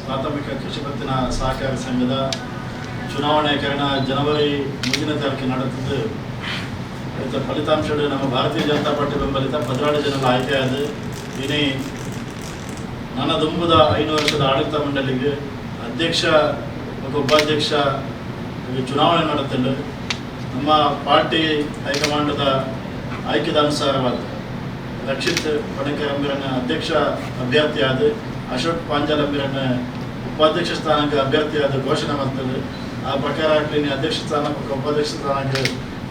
ಪ್ರಾಥಮಿಕ ಕೃಷಿ ಪತ್ತಿನ ಸಹಕಾರ ಸಂಘದ ಚುನಾವಣೆ ಕರಣ ಜನವರಿ ಮುಂದಿನ ತಾರೀಕು ನಡೆದಿದ್ದು ಅದರ ಫಲಿತಾಂಶಗಳು ನಮ್ಮ ಭಾರತೀಯ ಜನತಾ ಪಾರ್ಟಿ ಬೆಂಬಲಿತ ಪದಿನಾರು ಜನರ ಆಯ್ಕೆಯಾದ ಇನಿ ನನ್ನ ದುಂಬದ ಐದು ವರ್ಷದ ಆಡಳಿತ ಮಂಡಳಿಗೆ ಅಧ್ಯಕ್ಷ ಮತ್ತು ಉಪಾಧ್ಯಕ್ಷ ಚುನಾವಣೆ ನಡೆದಿಲ್ಲ ನಮ್ಮ ಪಾರ್ಟಿ ಹೈಕಮಾಂಡದ ಆಯ್ಕೆದ ಅನುಸಾರವಾದ ರಕ್ಷಿತ್ ಪಡಕೆ ಅಂಬಿರನ್ನ ಅಧ್ಯಕ್ಷ ಅಭ್ಯರ್ಥಿಯಾದ ಅಶೋಕ್ ಪಾಂಜಲ್ ಅಂಬಿರನ್ನ ಉಪಾಧ್ಯಕ್ಷ ಸ್ಥಾನಕ್ಕೆ ಅಭ್ಯರ್ಥಿಯಾದ ಘೋಷಣೆ ಮಾಡ್ತದೆ. ಆ ಪ್ರಕಾರ ಆಗ್ಲಿ ಅಧ್ಯಕ್ಷ ಸ್ಥಾನ ಮತ್ತು ಉಪಾಧ್ಯಕ್ಷ ಸ್ಥಾನಕ್ಕೆ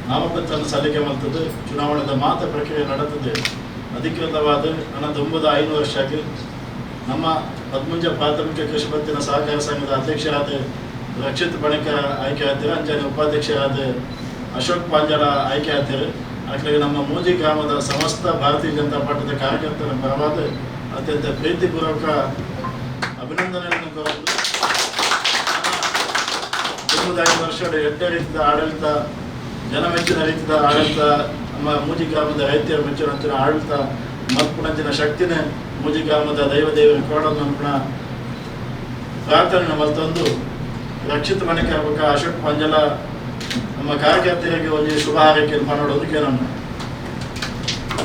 ನಾಮಪತ್ರ ಸಲ್ಲಿಕೆ ಮಾಡ್ತದೆ. ಚುನಾವಣೆದ ಮಾತ್ರ ಪ್ರಕ್ರಿಯೆ ನಡೆದಿದೆ ಅಧಿಕೃತವಾದ ನನ್ನ ತುಂಬದ ಐದು ವರ್ಷಕ್ಕೆ ನಮ್ಮ ಪದ್ಮಂಜ ಪ್ರಾಥಮಿಕ ಕೃಷಿ ಪತ್ತಿನ ಸಹಕಾರ ಸಂಘದ ಅಧ್ಯಕ್ಷರಾದ ರಕ್ಷಿತ್ ಬಣಕರ ಆಯ್ಕೆ ಆಗ್ತೀರ ಅಂಜನೆ ಉಪಾಧ್ಯಕ್ಷರಾದ ಅಶೋಕ್ ಪಾಂಜರ ಆಯ್ಕೆ ಆಗ್ತೀರಿ ಅಟ್ಲಾಗೆ ನಮ್ಮ ಮೂಜಿ ಗ್ರಾಮದ ಸಮಸ್ತ ಭಾರತೀಯ ಜನತಾ ಪಾರ್ಟಿಯ ಕಾರ್ಯಕರ್ತರ ಪರವಾದ ಅತ್ಯಂತ ಪ್ರೀತಿಪೂರ್ವಕ ಅಭಿನಂದನೆಗಳನ್ನು ಕೋರಲು ಐದು ವರ್ಷದ ಎಡ್ಡ ರೀತಿಯ ಆಡಳಿತ ಜನಮೆಚ್ಚಿನ ರೀತಿಯ ಆಡಳಿತ, ನಮ್ಮ ಮೂಜಿ ಗ್ರಾಮದ ರೈತರ ಮೆಚ್ಚಿನ ಆಡಳಿತ ಮಲ್ಪುಣಂಚಿನ ಶಕ್ತಿನ ಮುಜಿ ಗ್ರಾಮದ ದೈವ ದೇವರ ಕೋಡನ್ನು ಪ್ರಾರ್ಥನೆ ಮಲ್ತಂದು ರಕ್ಷಿತ ಮನೆಗೆ ಆಗ್ಬೇಕ? ಅಶೋಕ್ ಪಂಜಲ ನಮ್ಮ ಕಾರ್ಯಕರ್ತರಿಗೆ ಒಂದು ಶುಭ ಹಾರೈಕೆ ಮಾಡೋದಕ್ಕೆ ನಮ್ಮ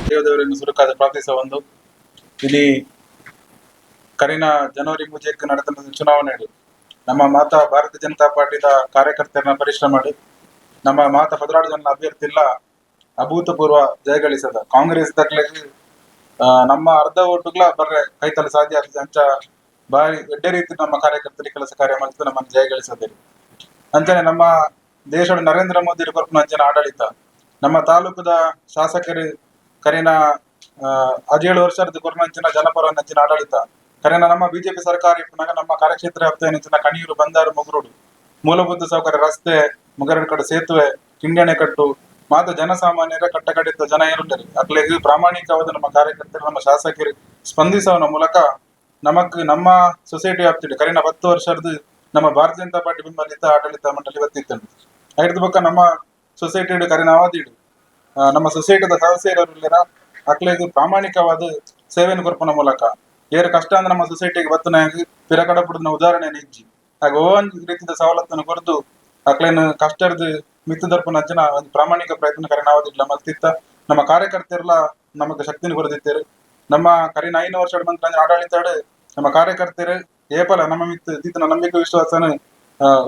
ದೇವದೇವರನ್ನು ಸುರುಕಾದ ಪ್ರಾರ್ಥಿಸುವ ಒಂದು ಇಲ್ಲಿ ಕರಿನ ಜನವರಿ ಮೂಜೆಕ್ಕೆ ನಡೆದ ಚುನಾವಣೆ ನಮ್ಮ ಮಾತಾ ಭಾರತೀಯ ಜನತಾ ಪಾರ್ಟಿದ ಕಾರ್ಯಕರ್ತರನ್ನ ಪರಿಶ್ರಮ ಮಾಡಿ ನಮ್ಮ ಮಾತಾ ಪದರಾಡ ಜನ ಅಭ್ಯರ್ಥಿ ಅಭೂತಪೂರ್ವ ಜಯಗಳಿಸದ ಕಾಂಗ್ರೆಸ್ ಆ, ನಮ್ಮ ಅರ್ಧ ಓಟುಗಳ ಬರ್ರೆ ಕೈತಲು ಸಾಧ್ಯ ಆಗ್ತದೆ ಅಂಚ ಬಾರಿ ದೊಡ್ಡ ರೀತಿ ನಮ್ಮ ಕಾರ್ಯಕರ್ತರಿಗೆ ಕೆಲಸ ಕಾರ್ಯ ಮಾಡ್ತದೆ ನಮ್ಮನ್ನು ಜಯಗಳಿಸದಿರಿ ಅಂಚನೆ ನಮ್ಮ ದೇಶದ ನರೇಂದ್ರ ಮೋದಿ ಕೊರ್ಪುನ ಅಂಚನ ಆಡಳಿತ. ನಮ್ಮ ತಾಲೂಕದ ಶಾಸಕರು ಕರಿನ ಆ, ಹದಿನೇಳು ವರ್ಷದ ಕೊರ್ನಂಚಿನ ಜನಪರ ನಂಚಿನ ಆಡಳಿತ. ಕರೆನ ನಮ್ಮ ಬಿಜೆಪಿ ಸರ್ಕಾರ ಇಪ್ಪನಾಗ ನಮ್ಮ ಕಾರ್ಯಕ್ಷೇತ್ರ ವ್ಯಾಪ್ತಿಯ ನೆಚ್ಚಿನ ಕಣಿಯೂರು ಬಂದಾರು ಮುಗುರುಡು. ಮೂಲಭೂತ ಸೌಕರ್ಯ ರಸ್ತೆ ಮುಗರಡ್ ಕಡೆ ಸೇತುವೆ ಕಿಂಡಣೆ ಕಟ್ಟು ಮಾತ ಜನಸಾಮಾನ್ಯರ ಕಟ್ಟಕಡಿತ ಜನ ಏನುಂಟರಿ? ಅಕ್ಲೆಗ್ ಪ್ರಾಮಾಣಿಕವಾದ ನಮ್ಮ ಕಾರ್ಯಕರ್ತರು, ನಮ್ಮ ಶಾಸಕರು ಸ್ಪಂದಿಸುವ ಮೂಲಕ ನಮಕ್, ನಮ್ಮ ಸೊಸೈಟಿ ಆಗ್ತಿದೆ ಕರಿನ ಹತ್ತು ವರ್ಷದ ನಮ್ಮ ಭಾರತೀಯ ಜನತಾ ಪಾರ್ಟಿ ಬೆಂಬಲಿತ ಆಡಳಿತ ಮಂಡಳಿ ಇವತ್ತಿತ್ತು ಐದು ಪಕ್ಕ ನಮ್ಮ ಸೊಸೈಟಿ ಕರಿನ ಅವಧಿಡು ನಮ್ಮ ಸೊಸೈಟಿದ ಸದಸ್ಯರಲ್ಲಿರ ಅಕ್ಲೇದು ಪ್ರಾಮಾಣಿಕವಾದ ಸೇವೆಯನ್ನು ಕೊರ್ಪನ ಮೂಲಕ. ಏರ್ ಕಷ್ಟ ಅಂದ್ರೆ ನಮ್ಮ ಸೊಸೈಟಿಗೆ ಬತ್ತನಾಗಿ ಪಿರಕಡ ಪುಡಿನ ಉದಾಹರಣೆ ಇಜ್ಜಿ ಹಾಗೆ ಒಂದು ರೀತಿಯ ಸವಲತ್ತನ್ನು ಕೊರದು ಅಕ್ಲೇನು ಕಷ್ಟದ ಮಿತ್ತು ದರ್ಪಣ ಅಂಚನ ಒಂದು ಪ್ರಾಮಾಣಿಕ ಪ್ರಯತ್ನ ಕರೆ ನಾವದಿಲ್ಲ. ಮತ್ತಿತ್ತ ನಮ್ಮ ಕಾರ್ಯಕರ್ತರೆಲ್ಲ ನಮಗೆ ಶಕ್ತಿನ ಕೊರದಿತ್ತೇರು ನಮ್ಮ ಕರಿನ ಐನು ವರ್ಷ ಮಂತ್ರ ಆಡಳಿತ ನಮ್ಮ ಕಾರ್ಯಕರ್ತರು ಏಪಲ, ನಮ್ಮ ಮಿತ್ ಇತ್ತಿನ ನಂಬಿಕೆ ವಿಶ್ವಾಸನ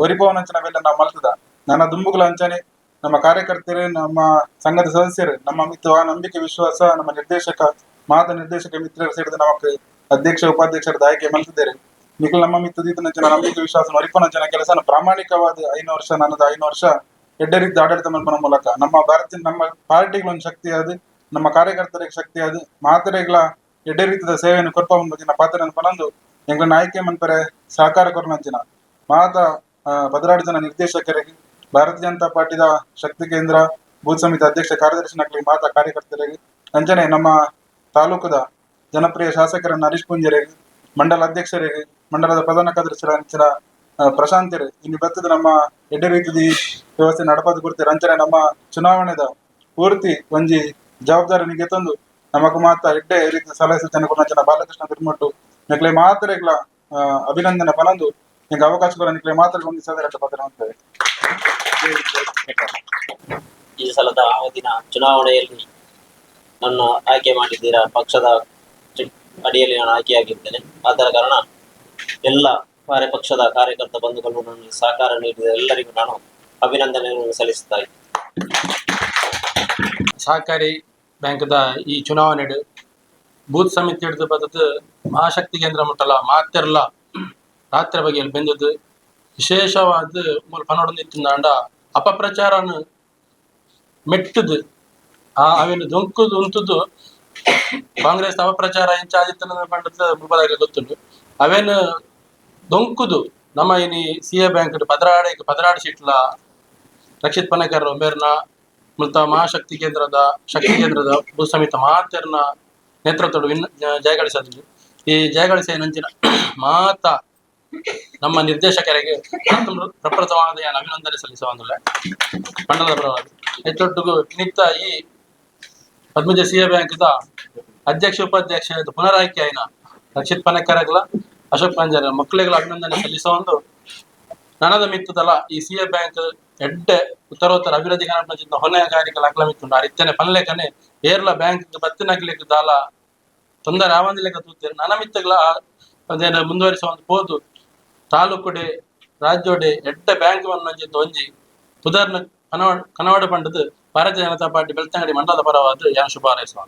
ಒರಿಪವನ ಬೆಲ್ಲ ನಾವು ಮಲ್ತದ. ನನ್ನ ದುಂಬುಗಳ ಅಂಚನೆ ನಮ್ಮ ಕಾರ್ಯಕರ್ತರು ನಮ್ಮ ಸಂಘದ ಸದಸ್ಯರು, ನಮ್ಮ ಮಿತ್ರ, ಆ ನಂಬಿಕೆ ವಿಶ್ವಾಸ, ನಮ್ಮ ನಿರ್ದೇಶಕ ಮಾತ ನಿರ್ದೇಶಕ ಮಿತ್ರರ ಸೇರಿದ ನಮಗೆ ಅಧ್ಯಕ್ಷ ಉಪಾಧ್ಯಕ್ಷರ ಆಯ್ಕೆ ಮಲ್ತಿದ್ದಾರೆ. ಮಿಕ್ಕಲು ನಮ್ಮ ಮಿತ್ ದೀತನ ನಂಬಿಕೆ ವಿಶ್ವಾಸ ಒರಿಪನ ಜನ ಕೆಲಸ ಪ್ರಾಮಾಣಿಕವಾದ ಐನು ವರ್ಷ, ನನ್ನದು ಐನು ವರ್ಷ ಎಡ್ಡರಿದ್ದ ಆಡಳಿತ ಮಲ್ಪನ ಮೂಲಕ ನಮ್ಮ ಭಾರತ ನಮ್ಮ ಪಾರ್ಟಿಗಳ ಒಂದು ಶಕ್ತಿ ಅದು, ನಮ್ಮ ಕಾರ್ಯಕರ್ತರಿಗೆ ಶಕ್ತಿ ಅದು, ಮಾತ್ರೆಗಳ ಎಡ್ಡರಿತದ ಸೇವೆಯನ್ನು ಕೊರ್ಪ ಮುಂದಿನ ಪಾತ್ರ ಪನಂದು ಎಂಗಳನ್ನ ಆಯ್ಕೆ ಮನ್ಪರೆ ಸಹಕಾರ ಕೊರನಂಚಿನ ಮಾತ ಭದ್ರಾಡ ಜನ ನಿರ್ದೇಶಕರಿಗೆ ಭಾರತೀಯ ಜನತಾ ಪಾರ್ಟಿದ ಶಕ್ತಿ ಕೇಂದ್ರ, ಬೂತ್ ಸಮಿತಿ ಅಧ್ಯಕ್ಷ ಕಾರ್ಯದರ್ಶಿ ನಕಲಿ ಮಾತ ಕಾರ್ಯಕರ್ತರಿಗೆ ಅಂಜನೆ ನಮ್ಮ ತಾಲೂಕದ ಜನಪ್ರಿಯ ಶಾಸಕರನ್ನ ಹರೀಶ್ ಪುಂಜರಿಗೆ, ಮಂಡಲ ಅಧ್ಯಕ್ಷರಿಗೆ, ಮಂಡಲದ ಪ್ರಧಾನ ಕಾರ್ಯದರ್ಶಿ ಪ್ರಶಾಂತರು ಇನ್ನು ಬತ್ತದ ನಮ್ಮ ಎಡ್ಡೆ ರೀತಿ ವ್ಯವಸ್ಥೆ ನಡಪದ ಕುರಿತು ರಂಚನೆ ನಮ್ಮ ಚುನಾವಣೆದ ಪೂರ್ತಿ ಒಂಜಿ ಜವಾಬ್ದಾರಿ ನಿಗೆ ತಂದು ನಮಗ ಮಾತ್ರ ಎಡ್ಡೆ ರೀತಿ ಸಲಹೆ ಸೂಚನೆ ಕೊಡಂಚನ ಬಾಲಕೃಷ್ಣ ತಿರುಮಟ್ಟು ನಿಕ್ಲೆ ಮಾತ್ರೆಗಳ ಅಭಿನಂದನೆ ಬಲಂದು ನಿಂಗೆ ಅವಕಾಶ ಕೊಡ ನಿಕ್ಲೆ ಮಾತ್ರ ಒಂದು ಸದರ ಪತ್ರ ಅಂತೇವೆ ಈ ಸಲದ ಅವಧಿನ ಚುನಾವಣೆಯಲ್ಲಿ ನನ್ನ ಆಯ್ಕೆ ಮಾಡಿದ್ದೀರಾ? ಪಕ್ಷದ ಅಡಿಯಲ್ಲಿ ನಾನು ಆಯ್ಕೆಯಾಗಿದ್ದೇನೆ. ಆದ ಕಾರಣ ಎಲ್ಲ ಕಾರ್ಯಪಕ್ಷದ ಕಾರ್ಯಕರ್ತ ಬಂಧುಗಳು ನನಗೆ ಸಹಕಾರ ನೀಡಿದ ಎಲ್ಲರಿಗೂ ನಾನು ಅಭಿನಂದನೆಯನ್ನು ಸಲ್ಲಿಸುತ್ತಾ ಇದ್ದೇನೆ ಸಹಕಾರಿ ಬ್ಯಾಂಕ್ದ ಈ ಚುನಾವಣೆ ಬೂತ್ ಸಮಿತಿ ಹಿಡಿದು ಬಂದದ್ದು ಮಹಾಶಕ್ತಿ ಕೇಂದ್ರ ಮುಟ್ಟಲ ಮಾತಿರಲ್ಲ ರಾತ್ರಿ ಬಗೆಯಲ್ಲಿ ಬೆಂದದ್ದು ವಿಶೇಷವಾದ ಮೂಲ ಅಂಡ ಅಪಪ್ರಚಾರನು ಮೆಟ್ಟದು ಆ ಅವೇನು ದೊಂಕುದು, ಉಂತುದು ಕಾಂಗ್ರೆಸ್ ಅಪಪ್ರಚಾರ ಇಂಚಾದಿತ್ತನ ಪಂಡದ ಮುಬದಾಗ ಗೊತ್ತುಂಟು. ಅವೇನು ದೊಂಕುದು. ನಮ್ಮ ಇನಿ ಸಿ ಎ ಬ್ಯಾಂಕ್ ಪದರಾಡೆ ಪದರಾಡ ಸಿಟ್ಲ ರಕ್ಷಿತ್ ಪನಕರ್ ಒಮ್ಮೆರ್ನ ಮುಲ್ತ ಮಹಾಶಕ್ತಿ ಕೇಂದ್ರದ, ಶಕ್ತಿ ಕೇಂದ್ರದ ಭೂ ಸಮಿತ ಮಾತೆರ್ನ ನೇತೃತ್ವ ವಿನ್ ಈ ಜಯಗಳಿಸಿ ನಂಚಿನ ಮಾತ ನಮ್ಮ ನಿರ್ದೇಶಕರಿಗೆ ಪ್ರಥಮ- ಪ್ರಪ್ರಥಮವಾದ ಅಭಿನಂದನೆ ಸಲ್ಲಿಸುವಂದಿಲ್ಲ ಮಂಡಲದ ಪರವಾಗಿ. ಹೆಚ್ಚೊಟ್ಟಿಗೂ ನಿತ್ತ ಈ ಪದ್ಮಜ ಸಿಎ ಬ್ಯಾಂಕ್ದ ಅಧ್ಯಕ್ಷ, ಉಪಾಧ್ಯಕ್ಷ, ಪುನರಾಯ್ಕೆ ಆಯ್ನ ರಕ್ಷಿತ್ ಪನಕರಗಲ ಅಶೋಕ್ ಪಂಜಾರ ಮಕ್ಕಳಿಗೆಲ್ಲ ಅಭಿನಂದನೆ ಸಲ್ಲಿಸುವಂದು ನನದ ಮಿತ್ತದಲ್ಲ ಈ ಸಿಎ ಬ್ಯಾಂಕ್ ಎಡ್ಡೆ ಉತ್ತರೋತ್ತರ ಅಭಿವೃದ್ಧಿ ಕನಪಜಿಂದ ಹೊಣೆಗಾರಿಕೆ ಅಗ್ಲ ಮಿತ್ತುಂಡು ಆ ರೀತಿಯೇ ಪನ್ಲೆಕನೆ ಏರ್ಲ ಬ್ಯಾಂಕ್ ಬತ್ತಿನಗ್ಲಿಕ್ಕೆ ದಾಲ ತೊಂದರೆ ಆವಂದಿಲಿಕ್ಕೆ ತೂತೀರಿ ನನ ಮಿತ್ತಗಳ ಅದೇನು ಮುಂದುವರಿಸುವ ಒಂದು ಪೋದು ತಾಲೂಕುಡೆ ರಾಜ್ಯೋಡೆ ಎಡ್ಡ ಬ್ಯಾಂಕ್ ಒಂಜಿದ್ದು ಒಂಜಿ ಪುದರ್ನ ಕನವಾಡ ಕನವಾಡ ಪಂಡದು ಭಾರತೀಯ ಜನತಾ ಪಾರ್ಟಿ ಬೆಳ್ತಂಗಡಿ ಮಂಡಲದ ಪರವಾದ ಯಾನ್ ಶುಭ ಹಾರೈಸುವ